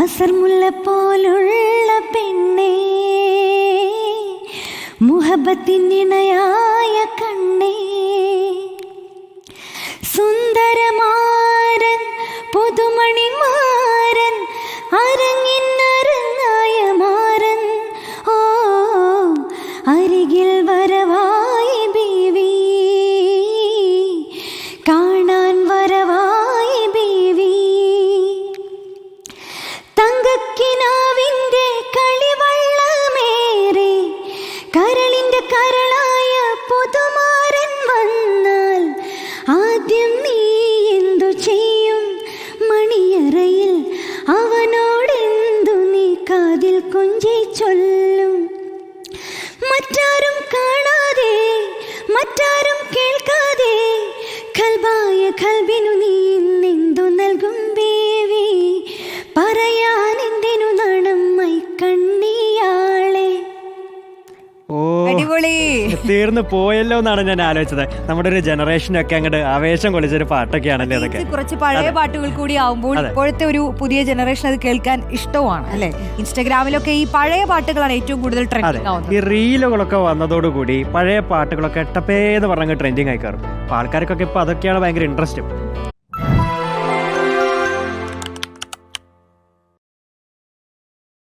അസർമുല്ല പോലുള്ള പെണ്ണേ മുഹബത്തിനിണയായ കണ്ണേ. സുന്ദര കരളിന്റെ കരളായ പുതുമാരൻ വന്നാൽ ആദ്യം നീ എന്തു ചെയ്യും? മണിയറയിൽ അവനോടെന്തു നീ കാതിൽ കൊഞ്ചി ചൊല്ലും? മറ്റാരും കാണാതെ മറ്റാരും കേൾക്കാതെ കൽബായ കൽബിനു ഓ. അടിപൊളി. തീർന്നു പോയല്ലോ എന്നാണ് ഞാൻ ആലോചിച്ചത്. നമ്മുടെ ഒരു ജനറേഷനൊക്കെ അങ്ങോട്ട് ആവേശം കൊള്ളിച്ചൊരു പാട്ടൊക്കെയാണല്ലേ അതൊക്കെ. കുറച്ച് പഴയ പാട്ടുകൾ കൂടി ആവുമ്പോൾ. ഇപ്പോഴത്തെ ഒരു പുതിയ ജനറേഷൻ അത് കേൾക്കാൻ ഇഷ്ടമാണ് അല്ലെ? ഇൻസ്റ്റാഗ്രാമിലൊക്കെ ഈ പഴയ പാട്ടുകളാണ് ഏറ്റവും കൂടുതൽ ട്രെൻഡിങ് ആവുന്നത്. ഈ റീലുകളൊക്കെ വന്നതോടുകൂടി പഴയ പാട്ടുകളൊക്കെ ടപ്പേ എന്ന് പറഞ്ഞങ്ങ് ട്രെൻഡിങ് ആയി കയറും. അപ്പൊ ആൾക്കാർക്കൊക്കെ ഇപ്പൊ അതൊക്കെയാണ് ഭയങ്കര ഇൻട്രസ്റ്റ്